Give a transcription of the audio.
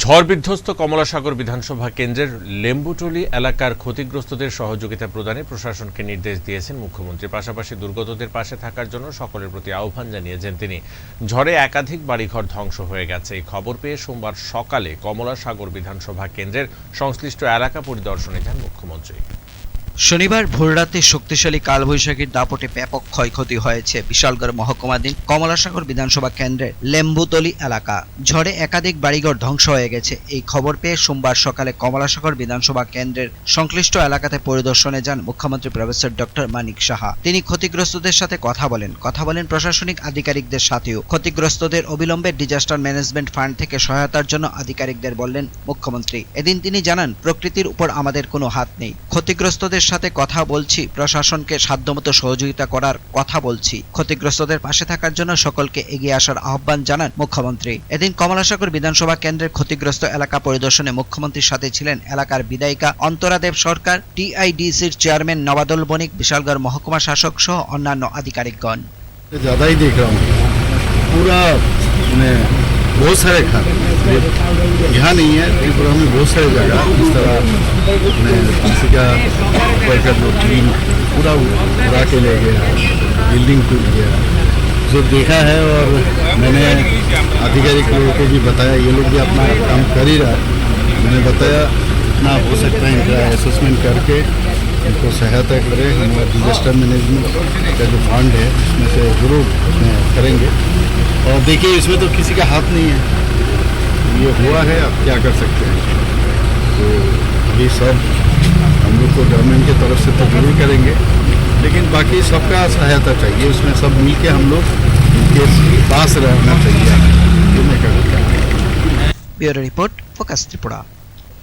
ঝড় বিধ্বস্ত কমলাসাগর বিধানসভা কেন্দ্রের লেম্বুটলি এলাকার ক্ষতিগ্রস্তদের সহযোগিতা প্রদানে প্রশাসনকে নির্দেশ দিয়েছেন মুখ্যমন্ত্রী। পাশাপাশি দুর্গতদের পাশে থাকার জন্য সকলের প্রতি আহ্বান জানিয়েছেন তিনি। ঝড়ে একাধিক বাড়িঘর ধ্বংস হয়ে গেছে। এই খবর পেয়ে সোমবার সকালে কমলাসাগর বিধানসভা কেন্দ্রের সংশ্লিষ্ট এলাকা পরিদর্শনে যান মুখ্যমন্ত্রী। শনিবার ভোররাতে শক্তিশালী কালবৈশাখীর দাপটে ব্যাপক ক্ষয়ক্ষতি হয়েছে বিশালগড় মহকুমাধীন কমলাসাগর বিধানসভা কেন্দ্রের লেম্বুতলি এলাকা। ঝড়ে একাধিক বাড়িঘর ধ্বংস হয়ে গেছে। এই খবর পেয়ে সোমবার সকালে কমলাসাগর বিধানসভা কেন্দ্রের সংশ্লিষ্ট এলাকাতে পরিদর্শনে যান মুখ্যমন্ত্রী প্রফেসর ডক্টর মানিক সাহা। তিনি ক্ষতিগ্রস্তদের সাথে কথা বলেন। কথা বলেন প্রশাসনিক আধিকারিকদের সাথেও। ক্ষতিগ্রস্তদের অবিলম্বে ডিজাস্টার ম্যানেজমেন্ট ফান্ড থেকে সহায়তার জন্য আধিকারিকদের বললেন মুখ্যমন্ত্রী। এদিন তিনি জানান, প্রকৃতির উপর আমাদের কোনো হাত নেই। ক্ষতিগ্রস্তদের সাথে কথা বলছি প্রশাসনকে সাধ্যমতো সহযোগিতা করার কথা বলছি ক্ষতিগ্রস্তদের পাশে থাকার জন্য সকলকে এগিয়ে আসার আহ্বান জানান মুখ্যমন্ত্রী এদিন কমলাসাগর বিধানসভা কেন্দ্রের ক্ষতিগ্রস্ত এলাকা পরিদর্শনে মুখ্যমন্ত্রীর সাথে ছিলেন এলাকার বিধায়িকা অন্তরা দেব সরকার টিআইডিসির চেয়ারম্যান নবাদল বণিক বিশালগড় মহকুমা শাসক সহ অন্যান্য আধিকারিকগণ ज़्यादा ही देख रहा हूँ पूरा मैं बहुत सारे घर यहाँ नहीं है त्रिपुरा में बहुत सारे जगह इस तरह मैं किसी का ऊपर का जो टीम पूरा उड़ा के ले गया बिल्डिंग टूट गया। जो देखा है और मैंने आधिकारिक लोगों को भी बताया, ये लोग भी अपना काम कर ही रहा मैंने बताया ना हो सकता है इनका असेसमेंट करके इनको सहायता करें। हमारा डिजास्टर मैनेजमेंट का जो फंड है, उसमें से ज़रूर करेंगे। और देखिए, इसमें तो किसी का हाथ नहीं है। ये हुआ है, अब क्या कर सकते हैं? ये सब हम लोग को गवर्नमेंट की तरफ़ से तो ज़रूर करेंगे। लेकिन बाकी सबका सहायता चाहिए। उसमें सब मिल के हम लोग इनके पास रहना चाहिए। Bureau report, focus Tripura.